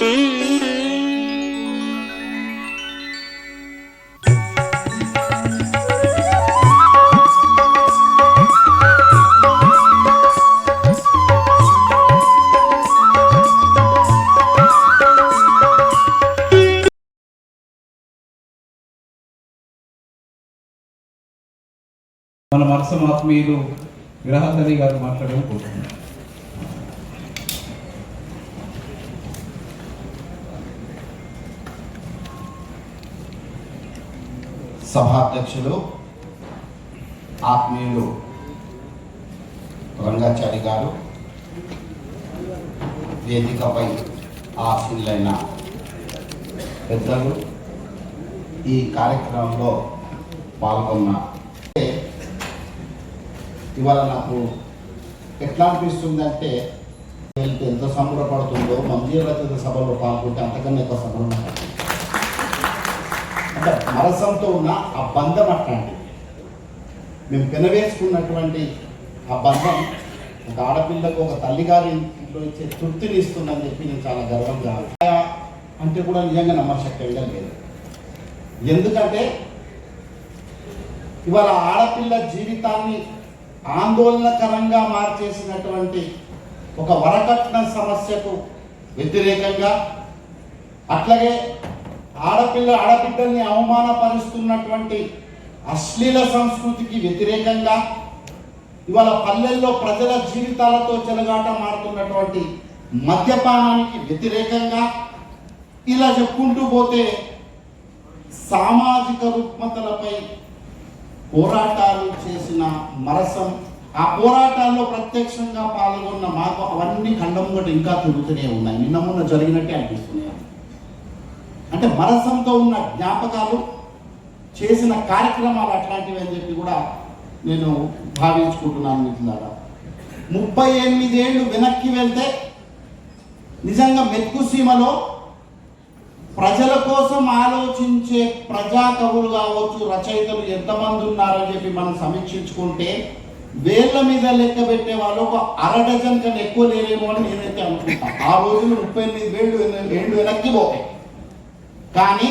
మన మనసు ఆత్మీయులు గ్రహధని గారు మాట్లాడడం కోరుతున్నాను సభాధ్యక్షులు ఆత్మీయులు రంగాచారి గారు వేదికపై ఆశీనులైన పెద్దలు ఈ కార్యక్రమంలో పాల్గొన్న ఇవాళ నాకు ఎట్లా అనిపిస్తుందంటే వెళ్తే ఎంత సంబరపడుతుందో మందిర రచన సభలో పాల్గొంటే అంతకన్నా ఎక్కువ సంబరం అంటే మరసంతో ఉన్న ఆ బంధం అట్లాంటిది. మేము పెనవేసుకున్నటువంటి ఆ బంధం ఒక ఆడపిల్లకు ఒక తల్లిగారి ఇంట్లో ఇచ్చే తృప్తిని ఇస్తుందని చెప్పి నేను చాలా గర్వంగా అంటే కూడా నిజంగా నమ్మశక్యంగా లేదు. ఎందుకంటే ఇవాళ ఆడపిల్ల జీవితాన్ని ఆందోళనకరంగా మార్చేసినటువంటి ఒక వరకట్న సమస్యకు వ్యతిరేకంగా అట్లాగే ఆడపిల్ల ఆడబిడ్డల్ని అవమానపరుస్తున్నటువంటి అశ్లీల సంస్కృతికి వ్యతిరేకంగా ఇవాళ పల్లెల్లో ప్రజల జీవితాలతో చెలగాట మారుతున్నటువంటి మద్యపానానికి వ్యతిరేకంగా ఇలా చెప్పుకుంటూ పోతే సామాజిక రుగ్మతలపై పోరాటాలు చేసిన మరసం ఆ పోరాటాల్లో ప్రత్యక్షంగా పాల్గొన్న మాకు అవన్నీ ఖండం కూడా ఇంకా తిరుగుతూనే ఉన్నాయి. నిన్న మొన్న జరిగినట్టే అనిపిస్తున్నాయి అంటే మరసంతో ఉన్న జ్ఞాపకాలు చేసిన కార్యక్రమాలు అట్లాంటివి అని చెప్పి కూడా నేను భావించుకుంటున్నాను మిత్రులారా. ముప్పై ఎనిమిదేళ్ళు వెనక్కి వెళ్తే నిజంగా మెతుకు సీమలో ప్రజల కోసం ఆలోచించే ప్రజా కవులు కావచ్చు రచయితలు ఎంతమంది ఉన్నారని చెప్పి మనం సమీక్షించుకుంటే వేళ్ళ మీద లెక్క పెట్టే వాళ్ళు ఒక అర డజన్ కన్నా ఎక్కువ లేరేమో అని నేనైతే అనుకుంటాను ఆ రోజులు ముప్పై ఎనిమిది వేళ్ళు రెండు వెనక్కి పోతాయి. కానీ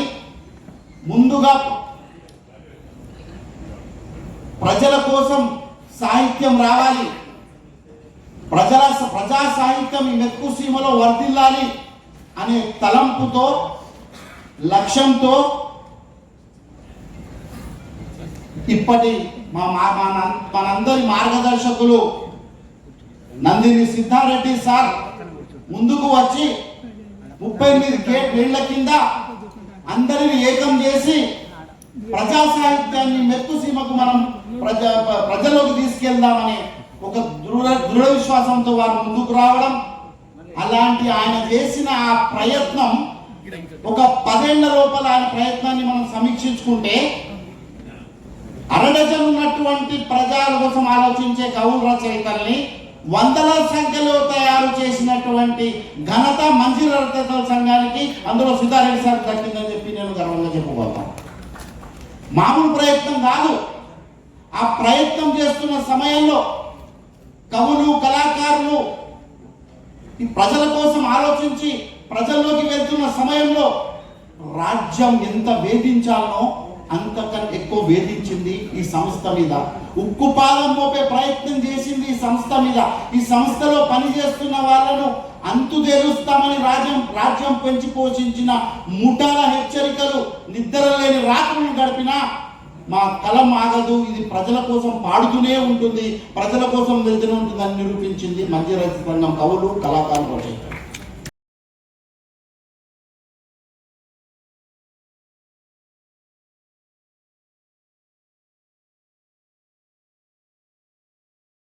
ముందుగా ప్రజల కోసం సాహిత్యం రావాలి. ప్రజల ప్రజా సాహిత్యం ఈ మెక్కు సీమలో వర్ధిల్లాలి అనే తలంపుతో లక్ష్యంతో ఇప్పటి మా మా- మనందరి మార్గదర్శకులు నందిని సిద్ధారెడ్డి సార్ ముందుకు వచ్చి ముప్పై ఎనిమిది గేట్ నీళ్ళ కింద అందరిని ఏకం చేసి ప్రజా సాహిత్యాన్ని మెత్తు సీమకు మనం ప్రజ ప్రజల్లోకి తీసుకెళ్దామని ఒక దృఢ దృఢ విశ్వాసంతో వారు ముందుకు రావడం అలాంటి ఆయన చేసిన ఆ ప్రయత్నం ఒక పదేళ్ళ లోపల ఆయన ప్రయత్నాన్ని మనం సమీక్షించుకుంటే అరడజన్ ఉన్నటువంటి ప్రజల కోసం ఆలోచించే కవుల రచయితల్ని వందల సంఖ్యలో తయారు చేసినటువంటి ఘనత మంచి రచయితల సంఘానికి అందులో సుధారెడ్డి సార్ దక్కిందని చెప్పి నేను గర్వంగా చెప్పుకోతాను మామూలు ప్రయత్నం కాదు. ఆ ప్రయత్నం చేస్తున్న సమయంలో కవులు కళాకారులు ప్రజల కోసం ఆలోచించి ప్రజల్లోకి వెళ్తున్న సమయంలో రాజ్యం ఎంత వేధించాలనో అంతకన్నా ఎక్కువ వేధించింది ఈ సంస్థ మీద. ఉక్కు పాదం మోపే ప్రయత్నం చేసింది ఈ సంస్థ మీద. ఈ సంస్థలో పనిచేస్తున్న వాళ్ళను అంతు తెలుస్తామని రాజ్యం రాజ్యం పెంచి పోషించిన ముఠాల హెచ్చరికలు నిద్ర లేని రాత్రులు గడిపినా మా కలం ఆగదు. ఇది ప్రజల కోసం పాడుతూనే ఉంటుంది. ప్రజల కోసం వెళ్తూనే ఉంటుంది అని నిరూపించింది మంచి రంగం కవులు కళాకారులు రచయితలు